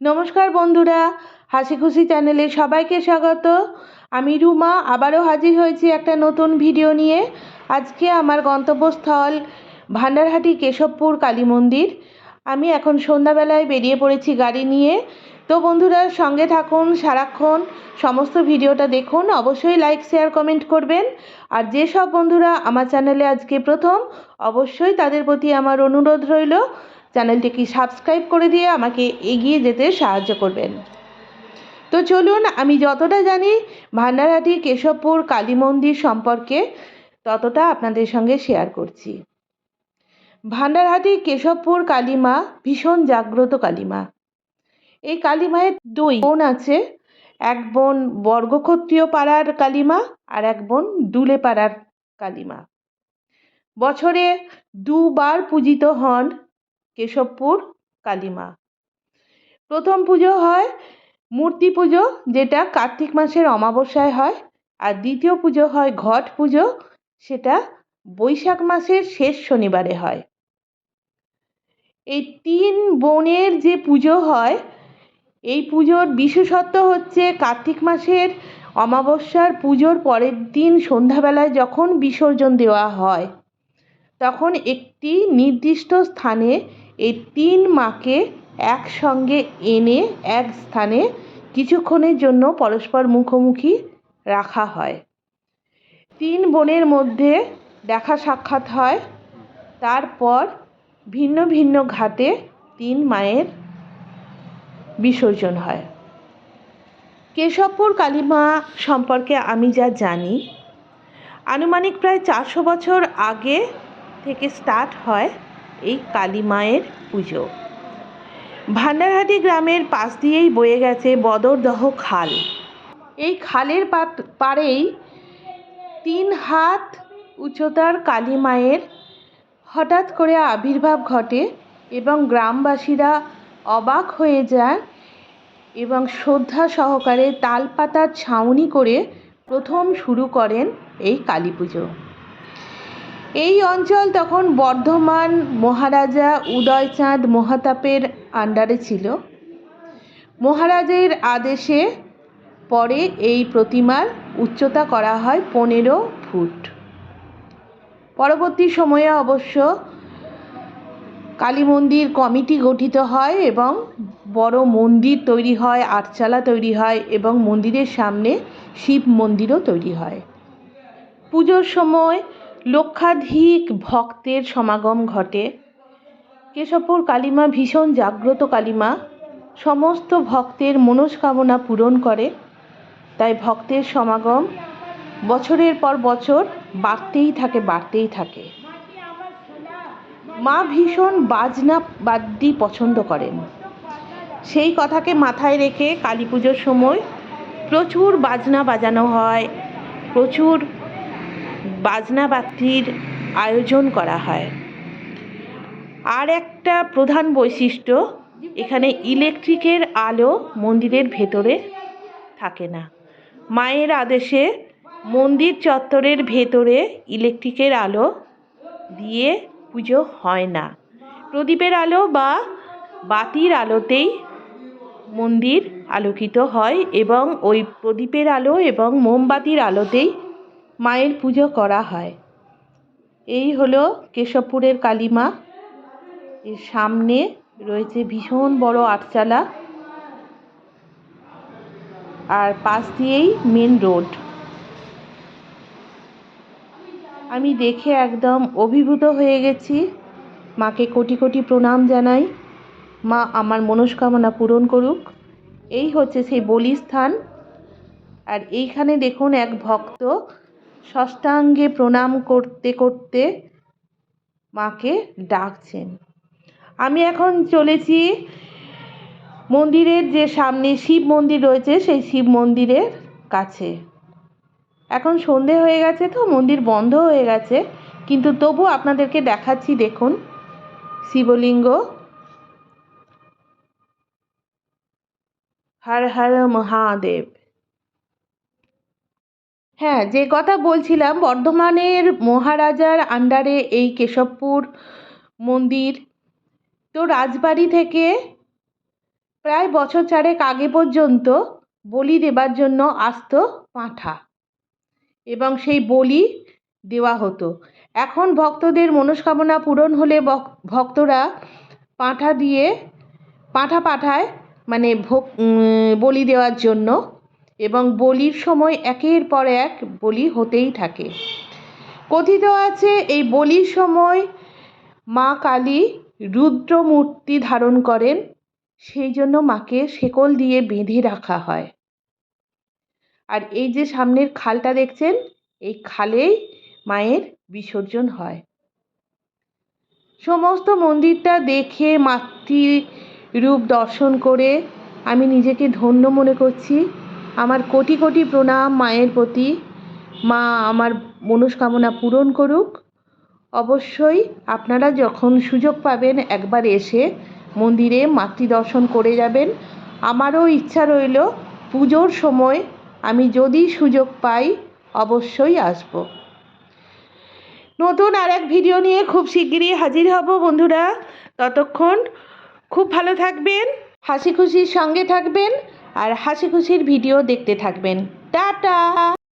নমস্কার বন্ধুরা, হাসি খুশি চ্যানেলে সবাইকে স্বাগত। আমি রুমা, আবারও হাজির হয়েছি একটা নতুন ভিডিও নিয়ে। আজকে আমার গন্তব্যস্থল ভান্ডারহাটি কেশবপুর কালী মন্দির। আমি এখন সন্ধ্যাবেলায় বেরিয়ে পড়েছি গাড়ি নিয়ে। তো বন্ধুরা, সঙ্গে থাকুন, সারাক্ষণ সমস্ত ভিডিওটা দেখুন। অবশ্যই লাইক, শেয়ার, কমেন্ট করবেন। আর যেসব বন্ধুরা আমার চ্যানেলে আজকে প্রথম, অবশ্যই তাদের প্রতি আমার অনুরোধ রইল। চ্যানেলটিকে সাবস্ক্রাইব করে দিয়ে আমাকে এগিয়ে যেতে সাহায্য করবেন। তো চলুন, আমি যতটা জানি ভান্ডারহাটি, কেশবপুর, কালী মন্দির সম্পর্কে ততটা আপনাদের সঙ্গে শেয়ার করছি। ভান্ডারহাটি, কেশবপুর, কালীমা ভীষণ জাগ্রত কালীমা। এই কালীমায়ের দুই বোন আছে, এক বোন বর্গক্ষত্রিয় পাড়ার কালীমা আর এক বোন দুলে পাড়ার কালীমা। বছরে দুবার পূজিত হন কেশবপুর কালীমা। প্রথম পুজো হয় মূর্তি পুজো, যেটা কার্তিক মাসের অমাবস্যায় হয়। আর দ্বিতীয় পুজো হয় ঘট পুজো, সেটা বৈশাখ মাসের শেষ শনিবারে হয়। এই তিন বোনের যে পুজো হয়, এই পুজোর বিশেষত্ব হচ্ছে কার্তিক মাসের অমাবস্যার পুজোর পরের দিন সন্ধ্যাবেলায় যখন বিসর্জন দেওয়া হয়। তখন একটি নির্দিষ্ট স্থানে এই তিন মাকে একসঙ্গে এনে এক স্থানে কিছুক্ষণের জন্য পরস্পর মুখোমুখি রাখা হয়। তিন বোনের মধ্যে দেখা সাক্ষাৎ হয়। তারপর ভিন্ন ভিন্ন ঘাটে তিন মায়ের বিসর্জন হয়। কেশবপুর কালীমা সম্পর্কে আমি যা জানি, আনুমানিক প্রায় চারশো বছর আগে থেকে স্টার্ট হয় এই কালী মায়ের পুজো। ভান্ডারহাটি গ্রামের পাশ দিয়েই বয়ে গেছে বদরদহ খাল। এই খালের পাড়েই তিন হাত উচ্চতার কালী মায়ের হঠাৎ করে আবির্ভাব ঘটে এবং গ্রামবাসীরা অবাক হয়ে যায় এবং শ্রদ্ধা সহকারে তালপাতার ছাউনি করে প্রথম শুরু করেন এই কালী পুজো। এই অঞ্চল তখন বর্ধমান, মহারাজা উদয়চাঁদ মহাতাপের আন্ডারে ছিল। মহারাজের আদেশে পরে এই প্রতিমার উচ্চতা করা হয় পনেরো ফুট। পরবর্তী সময়ে অবশ্য কালী মন্দির কমিটি গঠিত হয় এবং বড় মন্দির তৈরি হয়, আটচালা তৈরি হয় এবং মন্দিরের সামনে শিব মন্দিরও তৈরি হয়। পুজোর সময় লক্ষাধিক ভক্তের সমাগম ঘটে। কেশবপুর কালীমা ভীষণ জাগ্রত কালীমা। সমস্ত ভক্তের মনস্কামনা পূরণ করে। তাই ভক্তের সমাগম বছরের পর বছর বাড়তেই থাকে বাড়তেই থাকে। মা ভীষণ বাজনা বাদ্যি পছন্দ করেন। সেই কথাকে মাথায় রেখে কালী পুজোর সময় প্রচুর বাজনা বাজানো হয়, প্রচুর বাজনা বাদ্যির আয়োজন করা হয়। আর একটা প্রধান বৈশিষ্ট্য, এখানে ইলেকট্রিকের আলো মন্দিরের ভেতরে থাকে না। মায়ের আদেশে মন্দির চত্বরের ভেতরে ইলেকট্রিকের আলো দিয়ে পুজো হয় না। প্রদীপের আলো বা বাতির আলোতেই মন্দির আলোকিত হয় এবং ওই প্রদীপের আলো এবং মোমবাতির আলোতেই মায়ের পুজো করা হয়। এই হলো কেশবপুরের কালীমা। এর সামনে রয়েছে ভীষণ বড় আটচালা। আর পাশ দিয়েই মেন রোড আমি দেখে একদম অভিভূত হয়ে গেছি। মাকে কোটি কোটি প্রণাম জানাই। মা আমার মনস্কামনা পূরণ করুক। এই হচ্ছে সেই বলিস্থান। আর এইখানে দেখুন এক ভক্ত ষষ্ঠাঙ্গে প্রণাম করতে করতে মাকে ডাকছেন। আমি এখন চলেছি মন্দিরের যে সামনে শিব মন্দির রয়েছে, সেই শিব মন্দিরের কাছে। এখন সন্ধে হয়ে গেছে তো, মন্দির বন্ধ হয়ে গেছে। কিন্তু তবু আপনাদেরকে দেখাচ্ছি, দেখুন, শিবলিঙ্গ। হর হর মহাদেব। হ্যাঁ যে কথা বলছিলাম, বর্ধমানের মহারাজার আন্ডারে এই কেশবপুর মন্দির। তো রাজবাড়ি থেকে প্রায় বছর চারেক আগে পর্যন্ত বলি দেবার জন্য আসতো পাঁঠা এবং সেই বলি দেওয়া হতো। এখন ভক্তদের মনস্কামনা পূরণ হলে ভক্তরা পাঁঠা দিয়ে, পাঁঠা পাঠায় মানে ভোগ বলি দেওয়ার জন্য এবং বলির সময় একের পর এক বলি হতেই থাকে। কথিত আছে, এই বলির সময় মা কালী রুদ্র মূর্তি ধারণ করেন, সেই জন্য মাকে শেকল দিয়ে বেঁধে রাখা হয়। আর এই যে সামনের খালটা দেখছেন, এই খালেই মায়ের বিসর্জন হয়। সমস্ত মন্দিরটা দেখে মাতৃ রূপ দর্শন করে আমি নিজেকে ধন্য মনে করছি। আমার কোটি কোটি প্রণাম মায়ের প্রতি। মা আমার মনস্কামনা পূরণ করুক। অবশ্যই আপনারা যখন সুযোগ পাবেন একবার এসে মন্দিরে মাতৃ দর্শন করে যাবেন। আমারও ইচ্ছা রইল পুজোর সময় আমি যদি সুযোগ পাই অবশ্যই আসব। নতুন আর এক ভিডিও নিয়ে খুব শিগগিরই হাজির হব বন্ধুরা। ততক্ষণ খুব ভালো থাকবেন হাসি খুশির সঙ্গে থাকবেন। আর হাসি খুশির ভিডিও দেখতে থাকবেন। টাটা!